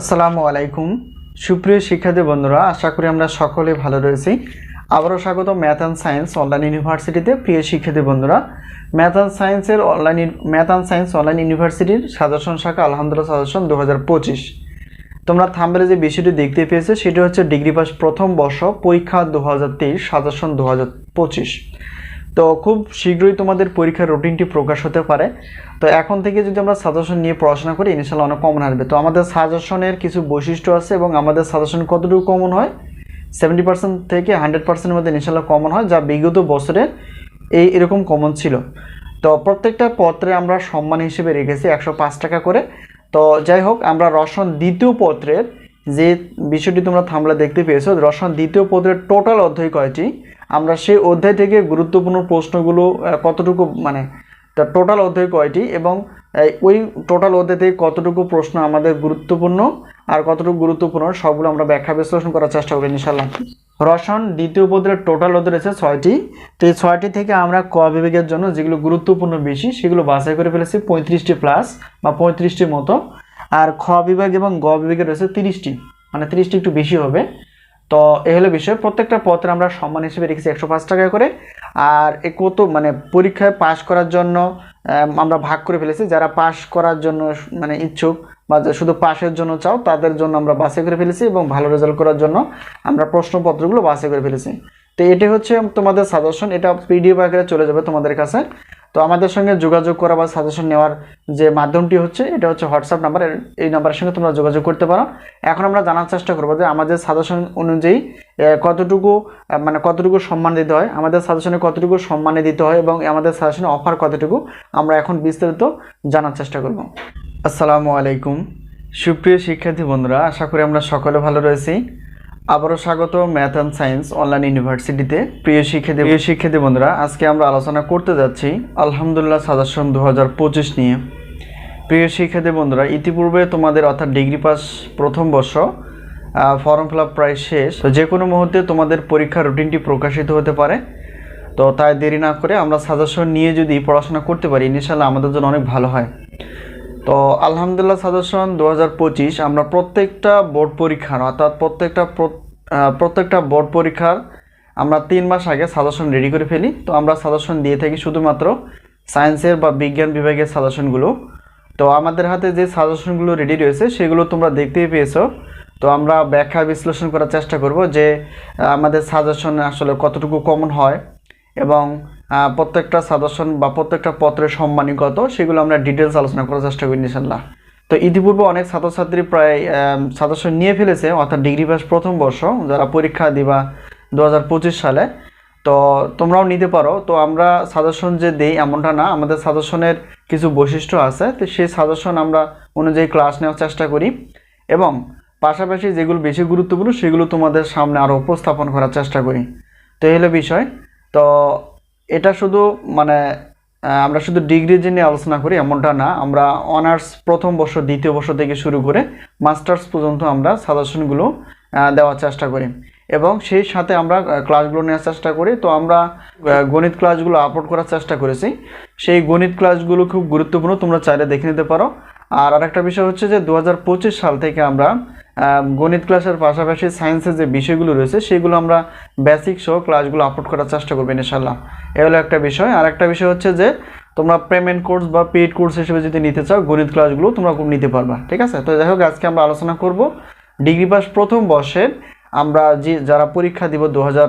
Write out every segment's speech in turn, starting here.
আসসালামু আলাইকুম। সুপ্রিয় শিক্ষার্থী বন্ধুরা, আশা করি আমরা সকলে ভালো রয়েছি। আবারও স্বাগত ম্যাথ অ্যান্ড সায়েন্স অনলাইন ইউনিভার্সিটিতে। প্রিয় শিক্ষার্থী বন্ধুরা, ম্যাথ অ্যান্ড সায়েন্সের online math and science online ইউনিভার্সিটির সাজেশন শাখা আলহামদুলিল্লাহ সাজেশন দু পঁচিশ। তোমরা থাম্বেলে যে বিষয়টি দেখতে পেয়েছ, সেটি হচ্ছে ডিগ্রি পাস প্রথম বর্ষ পরীক্ষা দু হাজার তেইশ, সাজেশন দু তো খুব শীঘ্রই তোমাদের পরীক্ষার রুটিনটি প্রকাশ হতে পারে। তো এখন থেকে যদি আমরা সাজেশন নিয়ে পড়াশোনা করি, ইনশাল্লাহ অনেক কমন আসবে। তো আমাদের সাজেশনের কিছু বৈশিষ্ট্য আছে এবং আমাদের সাজেশন কতটুকু কমন হয়? সেভেন্টি পার্সেন্ট থেকে হান্ড্রেড পার্সেন্টের মধ্যে ইনশাল্লাহ কমন হয়, যা বিগত বছরে এই এরকম কমন ছিল। তো প্রত্যেকটা পত্রে আমরা সম্মান হিসেবে রেখেছি একশো পাঁচ টাকা করে। তো যাই হোক, আমরা রসন দ্বিতীয় পত্রের যে বিষয়টি তোমরা থামলা দেখতে পেয়েছ রসন দ্বিতীয় পত্রের টোটাল অধ্যায় কয়টি? আমরা সেই অধ্যায় থেকে গুরুত্বপূর্ণ প্রশ্নগুলো কতটুকু মানে তার টোটাল অধ্যায় কয়টি এবং ওই টোটাল অধ্যায় থেকে কতটুকু প্রশ্ন আমাদের গুরুত্বপূর্ণ আর কতটুকু গুরুত্বপূর্ণ সবগুলো আমরা ব্যাখ্যা বিশ্লেষণ করার চেষ্টা করি ইনশাল্লাহ রসন দ্বিতীয় পদের টোটাল অধ্যায় রয়েছে ছয়টি। তো এই ছয়টি থেকে আমরা ক বিভাগের জন্য যেগুলো গুরুত্বপূর্ণ বেশি সেগুলো বাছাই করে ফেলেছি, পঁয়ত্রিশটি প্লাস বা পঁয়ত্রিশটির মতো। আর খ বিভাগ এবং গ বিভাগে রয়েছে তিরিশটি মানে তিরিশটি একটু বেশি হবে। তো এই হলো বিষয়। প্রত্যেকটা পত্রে আমরা সম্মান হিসেবে রেখেছি একশো পাঁচ টাকা করে। আর এ কত মানে পরীক্ষায় পাশ করার জন্য আমরা ভাগ করে ফেলেছি। যারা পাশ করার জন্য মানে ইচ্ছুক বা শুধু পাশের জন্য চাও, তাদের জন্য আমরা বাসে করে ফেলেছি এবং ভালো রেজাল্ট করার জন্য আমরা প্রশ্নপত্রগুলো বাসে করে ফেলেছি। তো এটি হচ্ছে তোমাদের সাজেশন এটা পিডিএফ আকারে চলে যাবে তোমাদের কাছে। তো আমাদের সঙ্গে যোগাযোগ করা বা সাজেশন নেওয়ার যে মাধ্যমটি হচ্ছে, এটা হচ্ছে হোয়াটসঅ্যাপ নাম্বার এই নাম্বারের সঙ্গে তোমরা যোগাযোগ করতে পারো। এখন আমরা জানার চেষ্টা করব যে আমাদের সাজেশন অনুযায়ী কতটুকু মানে কতটুকু সম্মান দিতে হয়, আমাদের সাজেশনে কতটুকু সম্মানে দিতে হয় এবং আমাদের সাজেশনে অফার কতটুকু, আমরা এখন বিস্তারিত জানার চেষ্টা করব। আসসালামু আলাইকুম। সুপ্রিয় শিক্ষার্থী বন্ধুরা, আশা করি আমরা সকলে ভালো রয়েছি। আবারও স্বাগত ম্যাথ অ্যান্ড সায়েন্স অনলাইন ইউনিভার্সিটিতে। প্রিয় শিক্ষার্থী প্রিয় শিক্ষার্থী বন্ধুরা, আজকে আমরা আলোচনা করতে যাচ্ছি আলহামদুলিল্লাহ সাজেশন দু হাজার পঁচিশ নিয়ে। প্রিয় শিক্ষার্থী বন্ধুরা, ইতিপূর্বে তোমাদের অর্থাৎ ডিগ্রি পাস প্রথম বর্ষ ফর্ম ফিল প্রায় শেষ। তো যে কোনো মুহূর্তে তোমাদের পরীক্ষার রুটিনটি প্রকাশিত হতে পারে। তো তাই দেরি না করে আমরা সাজেশন নিয়ে যদি পড়াশোনা করতে পারি ইনশাল্লাহ আমাদের জন্য অনেক ভালো হয়। তো আলহামদুলিল্লাহ সাজেশন দু হাজার পঁচিশ, আমরা প্রত্যেকটা বোর্ড পরীক্ষার, অর্থাৎ প্রত্যেকটা প্রত্যেকটা বোর্ড পরীক্ষার আমরা তিন মাস আগে সাজেশন রেডি করে ফেলি। তো আমরা সাজেশন দিয়ে থাকি শুধুমাত্র সায়েন্সের বা বিজ্ঞান বিভাগের সাজেশনগুলো। তো আমাদের হাতে যে সাজেশনগুলো রেডি রয়েছে, সেগুলো তোমরা দেখতেই পেয়েছ। তো আমরা ব্যাখ্যা বিশ্লেষণ করার চেষ্টা করব যে আমাদের সাজেশন আসলে কতটুকু কমন হয় এবং প্রত্যেকটা সাজেশন বা প্রত্যেকটা পত্রের সম্মানী কত সেগুলো আমরা ডিটেলস আলোচনা করার চেষ্টা করি ইনশাল্লাহ তো ইতিপূর্বে অনেক ছাত্রছাত্রী প্রায় সাজেশন নিয়ে ফেলেছে, অর্থাৎ ডিগ্রি পাস প্রথম বর্ষ, যারা পরীক্ষা দিবা দু হাজার পঁচিশ সালে। তো তোমরাও নিতে পারো। তো আমরা সাজেশন যে দেই এমনটা না, আমাদের সাজেশনের কিছু বৈশিষ্ট্য আছে। তো সেই সাজেশন আমরা অনুযায়ী ক্লাস নেওয়ার চেষ্টা করি। এবং পাশাপাশি যেগুলো বেশি গুরুত্বপূর্ণ, সেগুলো তোমাদের সামনে আরও উপস্থাপন করার চেষ্টা করি। তো এই হলো বিষয়। তো এটা শুধু মানে আমরা শুধু ডিগ্রি যে নিয়ে আলোচনা করি এমনটা না, আমরা অনার্স প্রথম বর্ষ, দ্বিতীয় বর্ষ থেকে শুরু করে মাস্টার্স পর্যন্ত আমরা সাজেশনগুলো দেওয়ার চেষ্টা করি। এবং সেই সাথে আমরা ক্লাসগুলো নেওয়ার চেষ্টা করি। তো আমরা গণিত ক্লাসগুলো আপলোড করার চেষ্টা করেছি। সেই গণিত ক্লাসগুলো খুব গুরুত্বপূর্ণ, তোমরা চাইলে দেখে নিতে পারো। আর আরেকটা বিষয় হচ্ছে যে দু হাজার পঁচিশ সাল থেকে আমরা গণিত ক্লাসের পাশাপাশি সায়েন্সের যে বিষয়গুলো রয়েছে, সেগুলো আমরা বেসিক সহ ক্লাসগুলো আপলোড করার চেষ্টা করবেন ইনশাল্লাহ এ হলো একটা বিষয়। আর একটা বিষয় হচ্ছে যে, তোমরা পেমেন্ট কোর্স বা পেইড কোর্স হিসেবে যদি নিতে চাও, গণিত ক্লাসগুলো তোমরা খুব নিতে পারবা, ঠিক আছে? তো যাই হোক, আজকে আমরা আলোচনা করব। ডিগ্রি পাস প্রথম বর্ষের আমরা যে, যারা পরীক্ষা দিব দু হাজার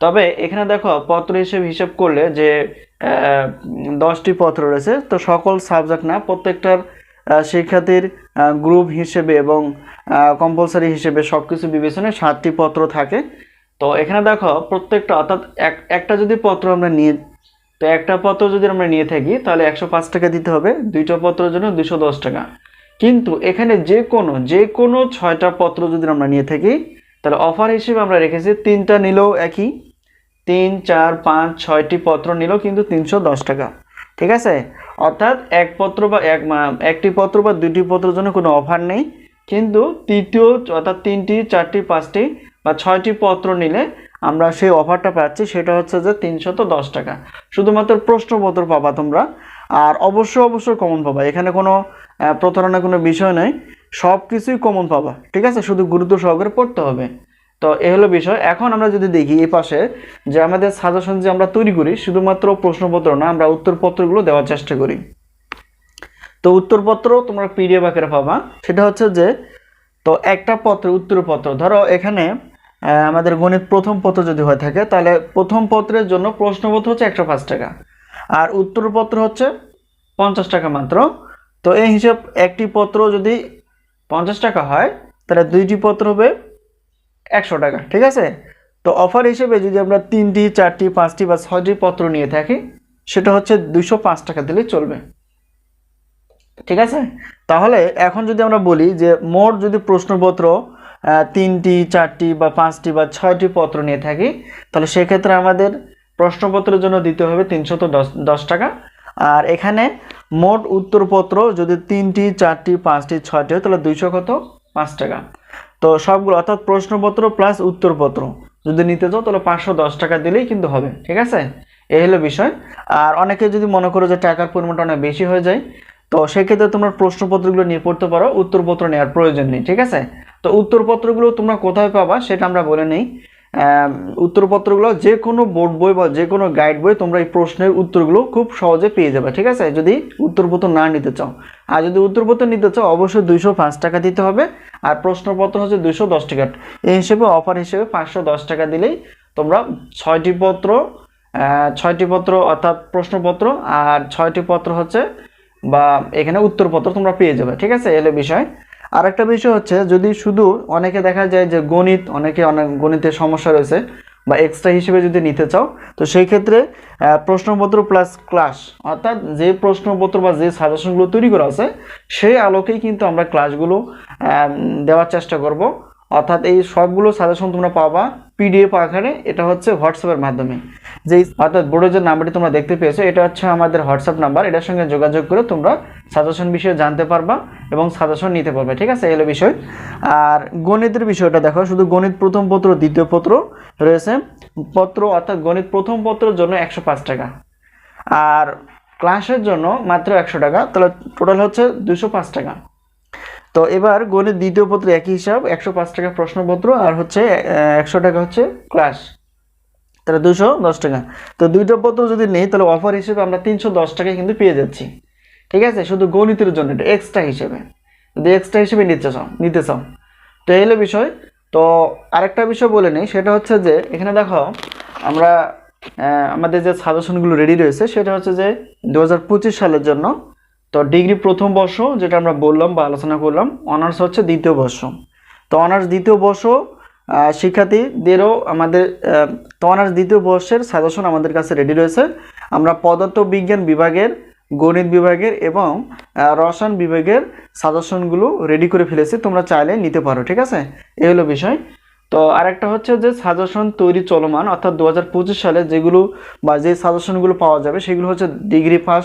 তবে এখানে দেখো পত্র হিসেবে হিসাব করলে যে দশটি পত্র রয়েছে, তো সকল সাবজেক্ট না, প্রত্যেকটার শিক্ষার্থীর গ্রুপ হিসেবে এবং কম্পালসারি হিসেবে সব কিছু বিবেচনায় সাতটি পত্র থাকে। তো এখানে দেখো প্রত্যেকটা, অর্থাৎ এক, একটা যদি পত্র আমরা নিয়ে, তো একটা পত্র যদি আমরা নিয়ে থাকি, তাহলে একশো পাঁচ টাকা দিতে হবে, দুইটা পত্রের জন্য দুশো দশ টাকা। কিন্তু এখানে যে কোনো যে কোনো ছয়টা পত্র যদি আমরা নিয়ে থাকি, তাহলে অফার হিসেবে আমরা রেখেছি তিনটা নিলেও একই। তিন, চার, পাঁচ, ছয়টি পত্র নিলেও কিন্তু তিনশো দশ টাকা। ঠিক আছে? অর্থাৎ এক পত্র বা এক একটি পত্র বা দুটি পত্রের জন্য কোনো অফার নেই। কিন্তু তৃতীয়, অর্থাৎ তিনটি, চারটি, পাঁচটি বা ছয়টি পত্র নিলে আমরা সেই অফারটা পাচ্ছি, সেটা হচ্ছে যে তিনশত দশ টাকা। শুধুমাত্র প্রশ্নপত্র পাবা তোমরা। আর অবশ্যই অবশ্যই কমন পাবা। এখানে কোনো প্রতারণার কোনো বিষয় নেই। সব কিছুই কমন পাবা। ঠিক আছে? শুধু গুরুত্ব সহকারে পড়তে হবে। তো এ হলো বিষয়। এখন আমরা যদি দেখি এই পাশে যে আমাদের সাজেশন যে আমরা তৈরি করি, শুধুমাত্র প্রশ্নপত্র না, আমরা উত্তরপত্রগুলো দেওয়ার চেষ্টা করি। তো উত্তরপত্র তোমরা পিডিএফ আকারে পাবা। সেটা হচ্ছে যে, তো একটা পত্র। উত্তরপত্র ধরো এখানে আমাদের গণিত প্রথম পত্র যদি হয়ে থাকে, তাহলে প্রথম পত্রের জন্য প্রশ্নপত্র হচ্ছে একশো পাঁচ টাকা। আর উত্তরপত্র হচ্ছে পঞ্চাশ টাকা মাত্র। তো এই হিসাব একটি পত্র যদি পঞ্চাশ টাকা হয়, তাহলে দুইটি পত্র হবে একশো টাকা। ঠিক আছে? তো অফার হিসেবে যদি আমরা তিনটি, চারটি, পাঁচটি বা ছয়টি পত্র নিয়ে থাকি, সেটা হচ্ছে দুশো পাঁচ টাকা দিলেই চলবে। ঠিক আছে? তাহলে এখন যদি আমরা বলি যে মোট যদি প্রশ্নপত্র তিনটি, চারটি বা পাঁচটি বা ছয়টি পত্র নিয়ে থাকি, তাহলে সেক্ষেত্রে আমাদের প্রশ্নপত্রের জন্য দিতে হবে তিনশত দশ টাকা। আর এখানে মোট উত্তরপত্র যদি তিনটি, চারটি, পাঁচটি, ছয়টি হয়, তাহলে দুইশো কত? পাঁচ টাকা। তো সবগুলো, অর্থাৎ প্রশ্নপত্র প্লাস উত্তরপত্র। যদি নিতে চাও, তাহলে পাঁচশো দশ টাকা দিলেই কিন্তু হবে, ঠিক আছে? এ হলো বিষয়। আর অনেকে যদি মনে করো যে টাকার পরিমাণটা অনেক বেশি হয়ে যায়, তো সেক্ষেত্রে তোমরা প্রশ্নপত্রগুলো নিয়ে পড়তে পারো, উত্তরপত্র নেওয়ার প্রয়োজন নেই, ঠিক আছে? তো উত্তরপত্রগুলো তোমরা কোথায় পাবা, সেটা আমরা বলে নেই। উত্তরপত্রগুলো যে কোনো বোর্ড বই বা যে কোনো গাইড বই, তোমরা এই প্রশ্নের উত্তরগুলো খুব সহজে পেয়ে যাবে, ঠিক আছে? যদি উত্তরপত্র না নিতে চাও। আর যদি উত্তরপত্র নিতে চাও, অবশ্যই দুইশো পাঁচ টাকা দিতে হবে। আর প্রশ্নপত্র হচ্ছে দুইশো দশ টাকা। এই হিসেবে অফার হিসেবে পাঁচশো দশ টাকা দিলেই তোমরা ছয়টি পত্র ছয়টি পত্র অর্থাৎ প্রশ্নপত্র আর ছয়টি পত্র হচ্ছে বা এখানে উত্তরপত্র তোমরা পেয়ে যাবে, ঠিক আছে? এলে বিষয়। আর একটা বিষয় হচ্ছে, যদি শুধু অনেকে দেখা যায় যে গণিত, অনেকে অনেক গণিতের সমস্যা রয়েছে বা এক্সট্রা হিসেবে যদি নিতে চাও, তো সেই ক্ষেত্রে প্রশ্নপত্র প্লাস ক্লাস অর্থাৎ যে প্রশ্নপত্র বা যে সাজেশনগুলো তৈরি করা আছে, সেই আলোকেই কিন্তু আমরা ক্লাসগুলো দেওয়ার চেষ্টা করব। অর্থাৎ এই সবগুলো সাজেশন তোমরা পাবা পিডিএফ আকারে, এটা হচ্ছে হোয়াটসঅ্যাপের মাধ্যমে। যেই অর্থাৎ বোর্ডের যে নাম্বারটি তোমরা দেখতে পেয়েছ, এটা হচ্ছে আমাদের হোয়াটসঅ্যাপ নাম্বার। এটার সঙ্গে যোগাযোগ করে তোমরা সাজেশন বিষয়ে জানতে পারবা এবং সাজেশন নিতে পারবে, ঠিক আছে? এলো বিষয়। আর গণিতের বিষয়টা দেখো, শুধু গণিত প্রথম পত্র, দ্বিতীয় পত্র রয়েছে। পত্র, অর্থাৎ গণিত প্রথম পত্রের জন্য একশো পাঁচ টাকা। আর ক্লাসের জন্য মাত্র একশো টাকা, তাহলে টোটাল হচ্ছে দুশো টাকা। তো এবার গণিত দ্বিতীয় পত্র একই হিসাব, একশো পাঁচ টাকা প্রশ্নপত্র, আর হচ্ছে একশো টাকা হচ্ছে ক্লাস তাহলে দুশো দশ টাকা। তো দুইটা পত্র যদি নেই, তাহলে অফার হিসেবে আমরা তিনশো দশ টাকায় কিন্তু পেয়ে যাচ্ছি। ঠিক আছে? শুধু গণিতের জন্য, এটা এক্সট্রা হিসেবে। যদি এক্সট্রা হিসেবে নিতে চাও নিতে চাও। তো এই হলো বিষয়। তো আরেকটা বিষয় বলে নিই, সেটা হচ্ছে যে, এখানে দেখো, আমরা আমাদের যে সাজেশনগুলো রেডি রয়েছে, সেটা হচ্ছে যে দু হাজার পঁচিশ সালের জন্য, তো ডিগ্রি প্রথম বর্ষ, যেটা আমরা বললাম বা আলোচনা করলাম অনার্স হচ্ছে দ্বিতীয় বর্ষ। তো অনার্স দ্বিতীয় বর্ষ শিক্ষার্থীদেরও আমাদের আহ, তো অনার্স দ্বিতীয় বর্ষের সাজেশন আমাদের কাছে রেডি রয়েছে। আমরা পদার্থ বিজ্ঞান বিভাগের গণিত বিভাগের এবং রসায়ন বিভাগের সাজেশনগুলো রেডি করে ফেলেছি। তোমরা চাইলে নিতে পারো ঠিক আছে? এই হলো বিষয়। তো আরেকটা হচ্ছে যে সাজেশন তৈরি চলমান অর্থাৎ দু হাজার পঁচিশ সালে যেগুলো বা যে সাজেশনগুলো পাওয়া যাবে সেগুলো হচ্ছে ডিগ্রি পাস